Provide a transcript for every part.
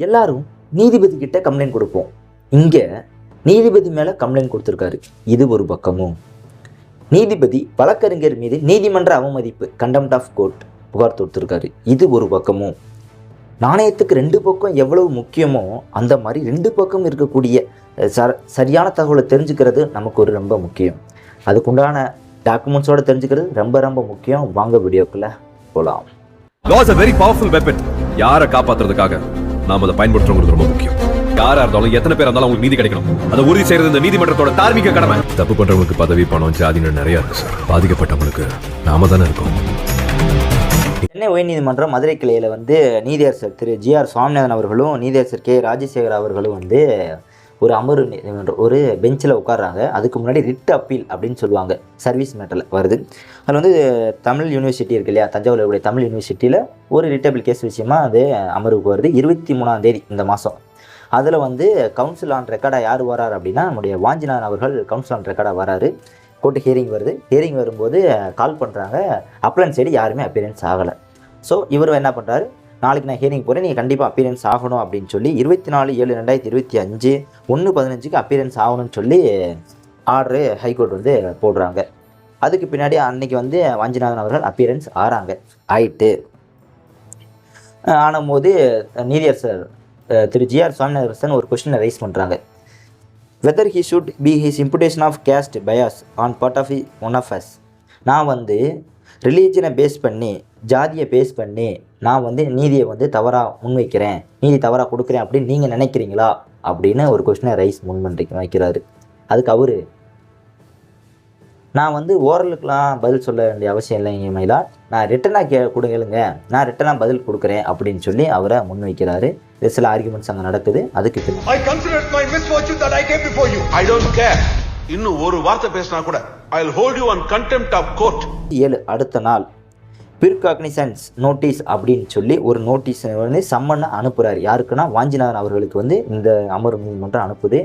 எல்லாரும் நீதிபதி கிட்ட கம்ப்ளைண்ட் கொடுப்போம். இங்க நீதிபதி மேல கம்ப்ளைண்ட் கொடுத்துருக்காரு. இது ஒரு பக்கமும். நீதிபதி வழக்கறிஞர் மீது நீதிமன்ற அவமதிப்பு கண்டெம்ட் ஆஃப் கோர்ட் புகார் தொடுத்திருக்காரு. இது ஒரு பக்கமும். நாணயத்துக்கு ரெண்டு பக்கம் எவ்வளவு முக்கியமோ அந்த மாதிரி ரெண்டு பக்கம் இருக்கக்கூடிய ச- சரியான தகவலை தெரிஞ்சுக்கிறது நமக்கு ஒரு ரொம்ப முக்கியம். அதுக்குண்டான டாக்குமெண்ட்ஸோட தெரிஞ்சுக்கிறது ரொம்ப ரொம்ப முக்கியம். வாங்க வீடியோக்குள்ள போகலாம் loss a very powerful weapon யாரை காப்பாற்றுறதுக்காக நாம அதை பயன்படுத்துறோங்கிறது ரொம்ப முக்கியம். யாரா இருந்தாலும் எத்தனை பேர் இருந்தாலும் அவங்களுக்கு நீதி கிடைக்கணும். அதை உறுதி செய்யறது இந்த நீதிமன்றத்தோட தார்மீக கடமை. தப்பு பண்றவங்களுக்கு பதவி பணம் ஜாதின்னு நிறைய இருக்கு சார். பாதிக்கப்பட்டவங்களுக்கு நாம தானே இருக்கோம். சென்னை உயர்நீதிமன்றம் மதுரை கிளையில் வந்து நீதியரசர் திரு ஜிஆர் சுவாமிநாதன் அவர்களும் நீதியரசர் கே. ராஜசேகர் அவர்களும் வந்து ஒரு அமர்வு ஒரு பெஞ்சில் உட்காடுறாங்க அதுக்கு முன்னாடி ரிட் அப்பீல் அப்படின்னு சொல்லுவாங்க. சர்வீஸ் மேட்டரில் வருது. அதில் வந்து தமிழ் யூனிவர்சிட்டி இருக்கு இல்லையா? தஞ்சாவூர் உடைய தமிழ் யூனிவர்சிட்டியில் ஒரு ரிட் அப்பீல் கேஸ் விஷயமா அது அமர்வுக்கு வருது. இருபத்தி மூணாம் தேதி இந்த மாதம் அதில் வந்து கவுன்சில் ஆன் ரெக்கார்டாக யார் வரார் அப்படின்னா நம்முடைய வாஞ்சிநாதன் அவர்கள் கவுன்சில் ஆன் ரெக்கார்டாக வராரு. கோர்ட்டு ஹியரிங் வருது. ஹியரிங் வரும்போது கால் பண்ணுறாங்க அப்ளன் சைடு யாருமே அப்பியரன்ஸ் ஆகலை. ஸோ இவர் என்ன பண்ணுறாரு நாளைக்கு நான் ஹியரிங் போகிறேன் நீங்கள் கண்டிப்பாக அப்பியரன்ஸ் ஆகணும் அப்படின்னு சொல்லி இருபத்தி நாலு ஏழு ரெண்டாயிரத்தி இருபத்தி அஞ்சு ஒன்று பதினஞ்சுக்கு அப்பியரன்ஸ் ஆகணும்னு சொல்லி ஆர்டரு ஹைகோர்ட் வந்து போடுறாங்க. அதுக்கு பின்னாடி அன்னைக்கு வந்து வாஞ்சிநாதன் அவர்கள் அப்பியரன்ஸ் ஆறாங்க. ஆயிட்டு. ஆனும்போது நீதியரசர் திரு ஜிஆர் சுவாமிநாதன் ஒரு கொஸ்டினை ரைஸ் பண்ணுறாங்க whether he should be his imputation of caste bias on part of one of us நான் வந்து ரிலீஜனை பேஸ் பண்ணி ஜாதியை பேஸ் பண்ணி நான் வந்து நீதியை வந்து தவறாக முன்வைக்கிறேன் நீதி தவறாக கொடுக்குறேன் அப்படின்னு நீங்கள் நினைக்கிறீங்களா அப்படின்னு ஒரு கொஸ்டினை ரைஸ் முன் பண்ணுறீங்க வைக்கிறாரு அதுக்கு அவரு நான் வந்து ஓரலுக்கெலாம் பதில் சொல்ல வேண்டிய அவசியம் இல்லைங்க மயிலா நான் ரிட்டனாக கே கொடுங்களுங்க நான் ரிட்டனாக பதில் கொடுக்குறேன் அப்படின்னு சொல்லி அவரை முன்வைக்கிறாரு இது சில ஆர்குமெண்ட்ஸ் அங்கே நடக்குது அதுக்கு பின்னாடி I consider it my misfortune that I came before you. I don't care. இன்னும் ஒரு வார்த்தை பேசினா கூட I'll hold you on contempt of court. ஏழு அடுத்த நாள் பிற்காக்னிசன்ஸ் நோட்டீஸ் அப்படின்னு சொல்லி ஒரு நோட்டீஸ் வந்து சம்மன் அனுப்புகிறார் யாருக்குன்னா வாஞ்சிநாதன் அவர்களுக்கு வந்து இந்த அமர்வு நீதிமன்றம் அனுப்புது.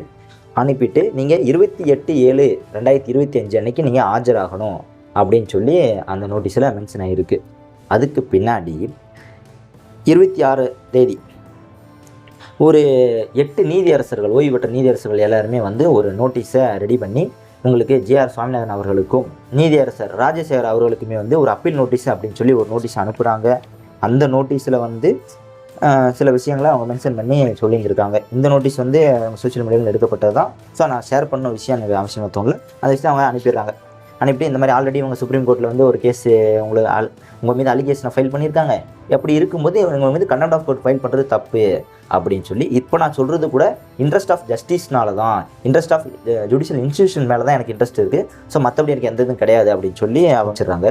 அனுப்பிட்டு நீங்கள் இருபத்தி எட்டு ஏழு ரெண்டாயிரத்தி இருபத்தி அஞ்சு அன்னைக்கு நீங்கள் ஆஜராகணும் அப்படின்னு சொல்லி அந்த நோட்டீஸில் மென்ஷன் ஆகிருக்கு அதுக்கு பின்னாடி இருபத்தி ஆறு தேதி ஒரு எட்டு நீதியரசர்கள் ஓய்வு பெற்ற நீதியரசர்கள் எல்லாருமே வந்து ஒரு நோட்டீஸை ரெடி பண்ணி உங்களுக்கு ஜேஆர் சுவாமிநாதன் அவர்களுக்கும் நீதியரசர் ராஜசேகர் அவர்களுக்குமே வந்து ஒரு அப்பீல் நோட்டீஸ் அப்படின்னு சொல்லி ஒரு நோட்டீஸ் அனுப்புகிறாங்க அந்த நோட்டீஸில் வந்து சில விஷயங்களை அவங்க மென்ஷன் பண்ணி சொல்லியிருந்திருக்காங்க. இந்த நோட்டீஸ் வந்து சோஷியல் மீடியாவில் எடுக்கப்பட்டது தான் ஸோ நான் ஷேர் பண்ண விஷயம் எனக்கு அவசியமாக தோணல அந்த விஷயம் அவங்க அனுப்பிடுறாங்க. அனுப்பிட்டு இந்த மாதிரி ஆல்ரெடி உங்கள் சுப்ரீம் கோர்ட்டில் வந்து ஒரு கேஸ் உங்களுக்கு ஆல் உங்கள் மீது அலிகேஷனை ஃபைல் பண்ணியிருக்காங்க. அப்படி இருக்கும்போது உங்கள் மீது கண்டெம்ட் ஆஃப் கோர்ட் ஃபைல் பண்ணுறது தப்பு அப்படின்னு சொல்லி இப்போ நான் சொல்கிறது கூட இன்ட்ரெஸ்ட் ஆஃப் ஜஸ்டிஸ்னால தான். இன்ட்ரெஸ்ட் ஆஃப் ஜுடிஷியல் இன்ஸ்டியூஷன் மேலே தான் எனக்கு இன்ட்ரெஸ்ட் இருக்குது ஸோ மற்றபடி எனக்கு எந்த இதுவும் கிடையாது அப்படின்னு சொல்லி அமைச்சிடுறாங்க.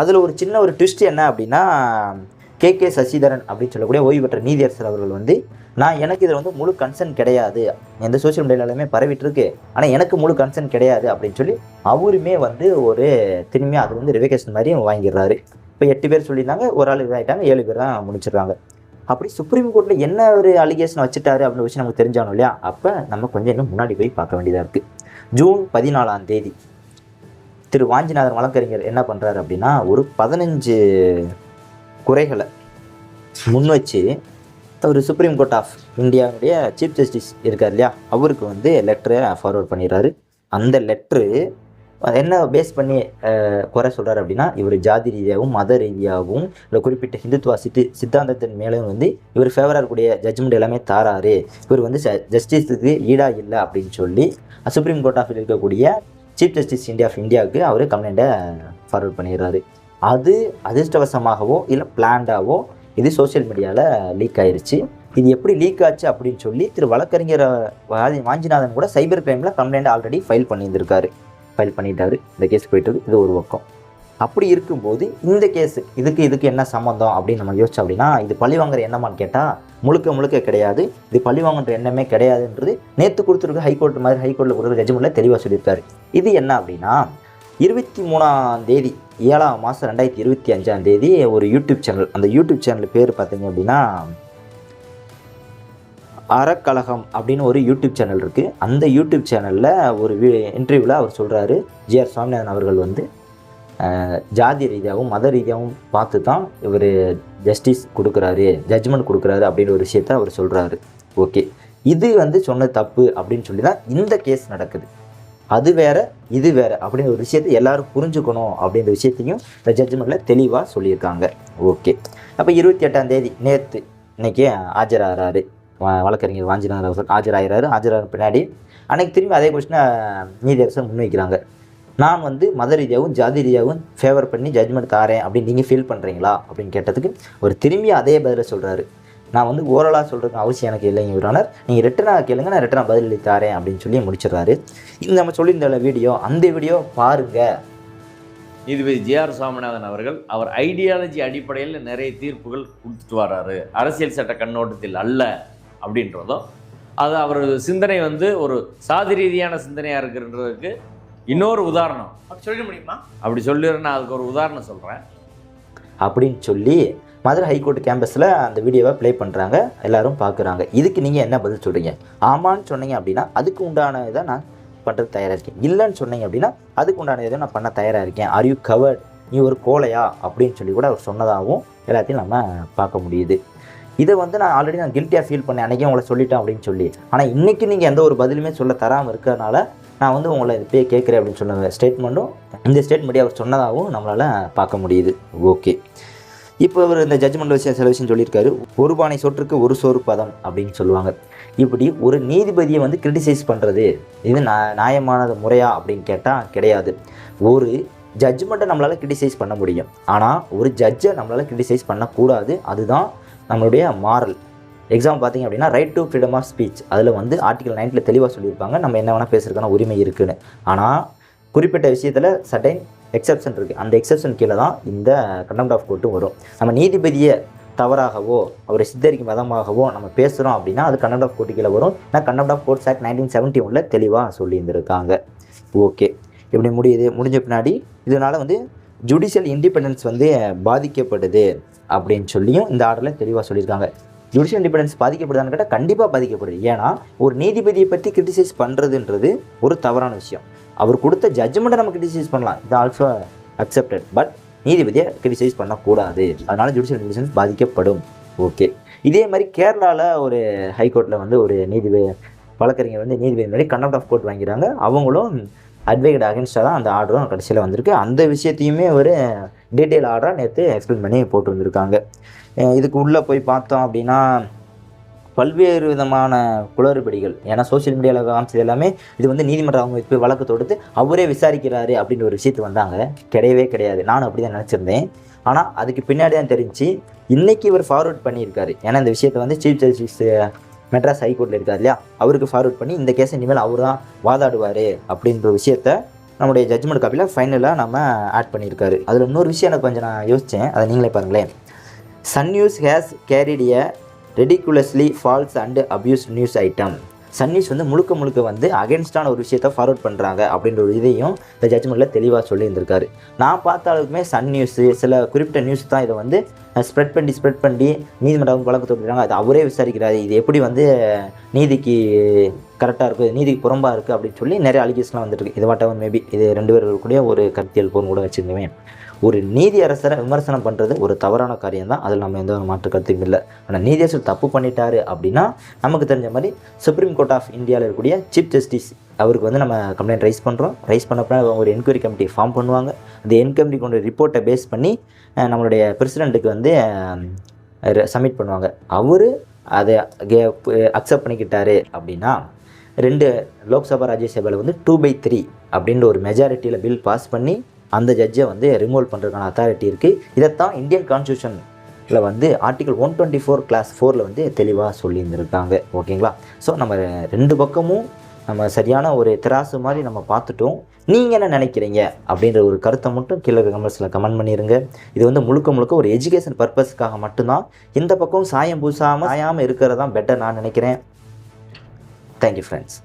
அதில் ஒரு சின்ன ஒரு ட்விஸ்ட் என்ன அப்படின்னா கே கே சசிதரன் அப்படின்னு சொல்லக்கூடிய ஓய்வு பெற்ற நீதியரசர் அவர்கள் வந்து நான் எனக்கு இதில் வந்து முழு கன்சர்ன் கிடையாது. எந்த சோஷியல் மீடியாலுமே பரவிட்டுருக்கு. ஆனால் எனக்கு முழு கன்சர்ன் கிடையாது அப்படின்னு சொல்லி அவருமே வந்து ஒரு திரும்பியும் அது வந்து ரிவகேஷன் மாதிரி வாங்கிடுறாரு. இப்போ எட்டு பேர் சொல்லியிருந்தாங்க ஒரு ஆள் இதாகிட்டாங்க ஏழு பேர் தான் முடிச்சிடுறாங்க. அப்படி சுப்ரீம் கோர்ட்டில் என்ன ஒரு அலிகேஷன் வச்சுட்டாரு அப்படின்னு விஷயம் நமக்கு தெரிஞ்சானோ இல்லையா? அப்போ நம்ம கொஞ்சம் இன்னும் முன்னாடி போய் பார்க்க வேண்டியதாக இருக்குது ஜூன் பதினாலாம் தேதி திரு வாஞ்சிநாதன் வழக்கறிஞர் என்ன பண்ணுறாரு அப்படின்னா ஒரு பதினஞ்சு குறைகளை. முன் வச்சு ஒரு சுப்ரீம் கோர்ட் ஆஃப் இந்தியாவுடைய சீஃப் ஜஸ்டிஸ் இருக்கார் இல்லையா? அவருக்கு வந்து லெட்டரை ஃபார்வர்ட் பண்ணிடுறாரு. அந்த லெட்ரு என்ன பேஸ் பண்ணி குறை சொல்கிறார் அப்படின்னா இவர் ஜாதி ரீதியாகவும் மத ரீதியாகவும் இல்லை குறிப்பிட்ட ஹிந்துத்துவ சித்தி சித்தாந்தத்தின் மேலும் வந்து இவர் ஃபேவராக இருக்கக்கூடிய ஜட்ஜ்மெண்ட் எல்லாமே தாராரு இவர் வந்து ஜஸ்டிஸுக்கு ஈடாக இல்லை அப்படின்னு சொல்லி சுப்ரீம் கோர்ட் ஆஃப் இருக்கக்கூடிய சீஃப் ஜஸ்டிஸ் இந்தியா ஆஃப் இந்தியாவுக்கு அவர் கம்ப்ளைண்ட்டை ஃபார்வர்ட் பண்ணிடுறாரு. அது அதிர்ஷ்டவசமாகவோ இல்லை பிளான்டாவோ இது சோஷியல் மீடியாவில் லீக் ஆயிடுச்சு இது எப்படி லீக் ஆச்சு அப்படின்னு சொல்லி திரு வழக்கறிஞர் வாதி- வாஞ்சிநாதன் கூட சைபர் கிரைமில் கம்ப்ளைண்ட் ஆல்ரெடி ஃபைல் பண்ணியிருந்திருக்காரு. ஃபைல் பண்ணிட்டாரு. இந்த கேஸ் போயிட்டு இது ஒரு பக்கம். அப்படி இருக்கும்போது இந்த கேஸ் இதுக்கு இதுக்கு என்ன சம்மந்தம் அப்படின்னு நம்ம யோசிச்சோம் அப்படின்னா இது பழிவாங்குற என்னமான்னு கேட்டால் முழுக்க முழுக்க கிடையாது. இது பழிவாங்குன்ற எண்ணமே கிடையாதுன்றது நேற்று கொடுத்துருக்க ஹைகோர்ட் மாதிரி ஹைகோர்ட்டில் கொடுக்குற ஜட்ஜ்மெண்ட்டில் தெளிவாக சொல்லியிருக்காரு. இது என்ன அப்படின்னா இருபத்தி மூணாம் தேதி ஏழாம் மாதம் ரெண்டாயிரத்தி இருபத்தி அஞ்சாம் தேதி ஒரு யூடியூப் சேனல் அந்த யூடியூப் சேனல் பேர் பார்த்தீங்க அப்படின்னா அறக்கழகம் அப்படின்னு ஒரு யூடியூப் சேனல் இருக்குது அந்த யூடியூப் சேனலில் ஒரு இன்டர்வியூவில் அவர் சொல்கிறாரு ஜிஆர் சுவாமிநாதன் அவர்கள் வந்து ஜாதி ரீதியாகவும் மத ரீதியாகவும் பார்த்து தான் இவர் ஜஸ்டிஸ் கொடுக்குறாரு ஜட்ஜ்மெண்ட் கொடுக்குறாரு அப்படின்ற ஒரு விஷயத்த அவர் சொல்கிறாரு ஓகே இது வந்து சொன்ன தப்பு அப்படின்னு சொல்லி தான் இந்த கேஸ் நடக்குது. அது வேற இது வேற அப்படின்ற ஒரு விஷயத்தை எல்லாரும் புரிஞ்சுக்கணும் அப்படின்ற விஷயத்தையும் இந்த ஜட்ஜ்மெண்ட்டில் தெளிவாக சொல்லியிருக்காங்க. ஓகே அப்போ இருபத்தி எட்டாம் தேதி நேற்று இன்னைக்கு ஆஜராகிறாரு வழக்கறிஞர் வாஞ்சிநாதன் அவர்கள் ஆஜராகிறாரு. ஆஜரான பின்னாடி அன்னைக்கு திரும்பி அதே கொஸ்டினை நீதியரசர் முன்வைக்கிறாங்க. நான் வந்து மத ரீதியாகவும் ஜாதி ரீதியாகவும் ஃபேவர் பண்ணி ஜட்ஜ்மெண்ட் தாரேன் அப்படின்னு நீங்கள் ஃபீல் பண்ணுறீங்களா அப்படின்னு கேட்டதுக்கு ஒரு திரும்பி அதே பதிலை சொல்கிறாரு நான் வந்து ஓரலாக சொல்கிறதுக்கு அவசியம் எனக்கு இல்லைங்க யுவரானர் நீங்கள் ரிட்டனாக கேளுங்க நான் ரிட்டனாக பதில் தாரேன் அப்படின்னு சொல்லி முடிச்சிடுறாரு. இந்த நம்ம சொல்லியிருந்த வீடியோ. அந்த வீடியோ பாருங்கள் நீதிபதி ஜே ஆர் சுவாமிநாதன் அவர்கள் அவர் ஐடியாலஜி அடிப்படையில் நிறைய தீர்ப்புகள் கொடுத்துட்டு வர்றாரு அரசியல் சட்ட கண்ணோட்டத்தில் அல்ல அப்படின்றதும் அது அவர் சிந்தனை வந்து ஒரு சாதி ரீதியான சிந்தனையாக இருக்குன்றதுக்கு இன்னொரு உதாரணம். அப்படி சொல்லிட முடியுமா? அப்படி சொல்லிடுறேன் நான் அதுக்கு ஒரு உதாரணம் சொல்கிறேன் அப்படின்னு சொல்லி மதுரை ஹைகோர்ட் கேம்பஸில் அந்த வீடியோவை ப்ளே பண்ணுறாங்க எல்லோரும் பார்க்குறாங்க இதுக்கு நீங்கள் என்ன பதில் சொல்கிறீங்க ஆமான்னு சொன்னீங்க அப்படின்னா அதுக்கு உண்டான இதை நான் பண்ணுறது தயாராக இருக்கேன். இல்லைன்னு சொன்னீங்க அப்படின்னா அதுக்கு உண்டான இதை நான் பண்ண தயாராக இருக்கேன். ஆர் யூ கவர்ட் நீ ஒரு கோலையா அப்படின்னு சொல்லி கூட அவர் சொன்னதாகவும் எல்லாத்தையும் நம்ம பார்க்க முடியுது. இதை வந்து நான் ஆல்ரெடி நான் கில்ட்டியாக ஃபீல் பண்ணேன். அன்றைக்கி உங்களை சொல்லிட்டேன் அப்படின்னு சொல்லி. ஆனால் இன்றைக்கி நீங்கள் எந்த ஒரு பதிலுமே சொல்ல தராமல் இருக்கிறதுனால நான் வந்து உங்களை இப்பயே கேட்குறேன் அப்படின்னு சொன்ன ஸ்டேட்மெண்ட்டும் இந்த ஸ்டேட்மெண்ட்டே அவர் சொன்னதாகவும் நம்மளால் பார்க்க முடியுது. ஓகே இப்போ இவர் இந்த ஜட்ஜ்மெண்ட் விஷயம் சில விஷயம் சொல்லியிருக்காரு. ஒரு பானை சொற்றுக்கு ஒரு சோறு பதம் அப்படின்னு சொல்லுவாங்க. இப்படி ஒரு நீதிபதியை வந்து கிரிட்டிசைஸ் பண்ணுறது இது நா- நியாயமானது முறையா அப்படின்னு கேட்டால் கிடையாது. ஒரு ஜட்ஜ்மெண்ட்டை நம்மளால் கிரிட்டிசைஸ் பண்ண முடியும். ஆனால் ஒரு ஜட்ஜை நம்மளால் கிரிட்டிசைஸ் பண்ணக்கூடாது. அதுதான் நம்மளுடைய மாரல் எக்ஸாம் பார்த்தீங்க அப்படின்னா right to freedom of speech அதில் வந்து ஆர்டிகல் நைன்ட்டில் தெளிவாக சொல்லியிருப்பாங்க. நம்ம என்ன வேணால் பேசுறதுக்கான உரிமை இருக்குதுன்னு ஆனால் குறிப்பிட்ட விஷயத்தில் சட்டைன் எக்ஸப்ஷன் இருக்குது அந்த எக்ஸப்ஷன் கீழே தான் இந்த கண்டெம்ட் ஆஃப் கோர்ட்டும் வரும். நம்ம நீதிபதியை தவறாகவோ அவரை சித்தரிக்கும் விதமாகவோ நம்ம பேசுகிறோம் அப்படின்னா அது கண்டெம்ட் ஆஃப் கோர்ட்டு கீழே வரும். ஏன்னா contempt of courts act nineteen seventy ஒனில் தெளிவாக சொல்லியிருந்திருக்காங்க. ஓகே. இப்படி முடியுது. முடிஞ்ச பின்னாடி இதனால் வந்து ஜுடிஷியல் இண்டிபெண்டன்ஸ் வந்து பாதிக்கப்படுது அப்படின்னு சொல்லியும் இந்த ஆர்டரில் தெளிவாக சொல்லியிருக்காங்க. ஜுடிஷியல் இண்டிபெண்டன்ஸ் பாதிக்கப்படுதான்னு கேட்டால் கண்டிப்பாக பாதிக்கப்படுது. ஏன்னா ஒரு நீதிபதியை பற்றி கிரிட்டிசைஸ் பண்ணுறதுன்றது ஒரு தவறான விஷயம். அவர் கொடுத்த ஜட்ஜ்மெண்ட்டை நம்ம கிரிட்டிசைஸ் பண்ணலாம். இது ஆல்சோ அக்செப்டட் பட் நீதிபதியை கிரிட்டிசைஸ் பண்ணக்கூடாது. அதனால் ஜுடிஷியல் டிசிஷன்ஸ் பாதிக்கப்படும். ஓகே இதே மாதிரி கேரளாவில் ஒரு ஹைகோர்ட்டில் வந்து ஒரு நீதிபதி வழக்கறிஞர் வந்து நீதிபதி முன்னாடி கண்டெம்ட் ஆஃப் கோர்ட் வாங்கிறாங்க அவங்களும் அட்வொகேட் அகேன்ஸ்டாக தான் அந்த ஆர்டரும் கடைசியில் வந்திருக்கு. அந்த விஷயத்தையுமே ஒரு டீட்டெயில் ஆர்டராக நேற்று எக்ஸ்பிளைன் பண்ணி போட்டு வந்திருக்காங்க இதுக்கு உள்ளே போய் பார்த்தோம் அப்படின்னா பல்வேறு விதமான குளறுபடிகள் ஏன்னா சோஷியல் மீடியாவில் காமிச்சது எல்லாமே இது வந்து நீதிமன்றம் அவங்க போய் வழக்கு தொடுத்து அவரே விசாரிக்கிறாரு அப்படின்ற ஒரு விஷயத்து வந்தாங்க. கிடையவே கிடையாது. நானும் அப்படி தான் நினச்சிருந்தேன். ஆனால் அதுக்கு பின்னாடி தான் தெரிஞ்சு இன்னைக்கு இவர் ஃபார்வர்ட் பண்ணியிருக்காரு. ஏன்னா இந்த விஷயத்தை வந்து சீஃப் ஜஸ்டிஸ் மெட்ராஸ் ஹைகோர்ட்டில் இருக்கார் இல்லையா? அவருக்கு ஃபார்வர்ட் பண்ணி இந்த கேஸை இனிமேல் அவர் தான் வாதாடுவார் அப்படின்ற விஷயத்த நம்முடைய ஜட்ஜ்மெண்ட் காப்பியில் ஃபைனலாக நம்ம ஆட் பண்ணியிருக்காரு. அதில் இன்னொரு விஷயம் எனக்கு கொஞ்சம் நான் யோசித்தேன் அதை நீங்களே பாருங்களேன். Sun News has carried a ridiculously false and abuse news item Sun News வந்து முழுக்க முழுக்க வந்து அகேன்ஸ்டான ஒரு விஷயத்தை ஃபார்வர்ட் பண்ணுறாங்க அப்படின்ற ஒரு இதையும் இந்த ஜட்ஜ்மெண்ட்டில் தெளிவாக சொல்லியிருந்திருக்காரு. நான் பார்த்த அளவுக்குமே சன் நியூஸு சில குறிப்பிட்ட நியூஸ் தான் இதை வந்து ஸ்ப்ரெட் பண்ணி ஸ்ப்ரெட் பண்ணி நீதிமன்றம் வழக்கு தொடுறாங்க அது அவரே விசாரிக்கிறாரு. இது எப்படி வந்து நீதிக்கு கரெக்டாக இருக்குது நீதிக்கு புறம்பாக இருக்குது அப்படின்னு சொல்லி நிறைய அலிகேஷன்லாம் வந்துட்டு இது வாட்டவர் மேபி இது ரெண்டு பேருக்குடைய ஒரு கருத்தியல் போர் கூட வச்சுருந்தேன் ஒரு நீதி அரசரை விமர்சனம் பண்ணுறது ஒரு தவறான காரியம் தான் அதில் நம்ம எந்த ஒரு மாற்று கருத்துக்கும் இல்லை. ஆனால் நீதியரசர் தப்பு பண்ணிட்டாரு அப்படின்னா நமக்கு தெரிஞ்ச மாதிரி சுப்ரீம் கோர்ட் ஆஃப் இந்தியாவில் இருக்கக்கூடிய சீஃப் ஜஸ்டிஸ் அவருக்கு வந்து நம்ம கம்ப்ளைண்ட் ரைஸ் பண்ணுறோம் ரைஸ் பண்ணப்போ அவங்க ஒரு என்கொயரி கமிட்டி ஃபார்ம் பண்ணுவாங்க. அந்த என்கொயரி கொண்ட ரிப்போர்ட்டை பேஸ் பண்ணி நம்மளுடைய பிரசிடெண்ட்டுக்கு வந்து சப்மிட் பண்ணுவாங்க. அவர் அதை அக்செப்ட் பண்ணிக்கிட்டாரு அப்படின்னா ரெண்டு லோக்சபா ராஜ்யசபாவில் வந்து டூ பை த்ரீ அப்படின்ற ஒரு மெஜாரிட்டியில் பில் பாஸ் பண்ணி அந்த ஜட்ஜை வந்து ரிமூவல் பண்ணுறதுக்கான அத்தாரிட்டி இருக்குது இதைத்தான் இந்தியன் கான்ஸ்டியூஷனில் வந்து article one twenty four clause ஃபோரில் வந்து தெளிவாக சொல்லியிருந்திருக்காங்க. ஓகேங்களா ஸோ நம்ம ரெண்டு பக்கமும் நம்ம சரியான ஒரு திராசு மாதிரி நம்ம பார்த்துட்டோம். நீங்கள் என்ன நினைக்கிறீங்க? அப்படின்ற ஒரு கருத்தை மட்டும் கீழே கமெண்ட்ஸில் கமெண்ட் பண்ணிடுங்க இது வந்து முழுக்க முழுக்க ஒரு எஜுகேஷன் பர்பஸ்க்காக மட்டும்தான். இந்த பக்கம் சாயம் பூசாமல் சாயாமல் இருக்கிறதான் பெட்டர் நான் நினைக்கிறேன். Thank you friends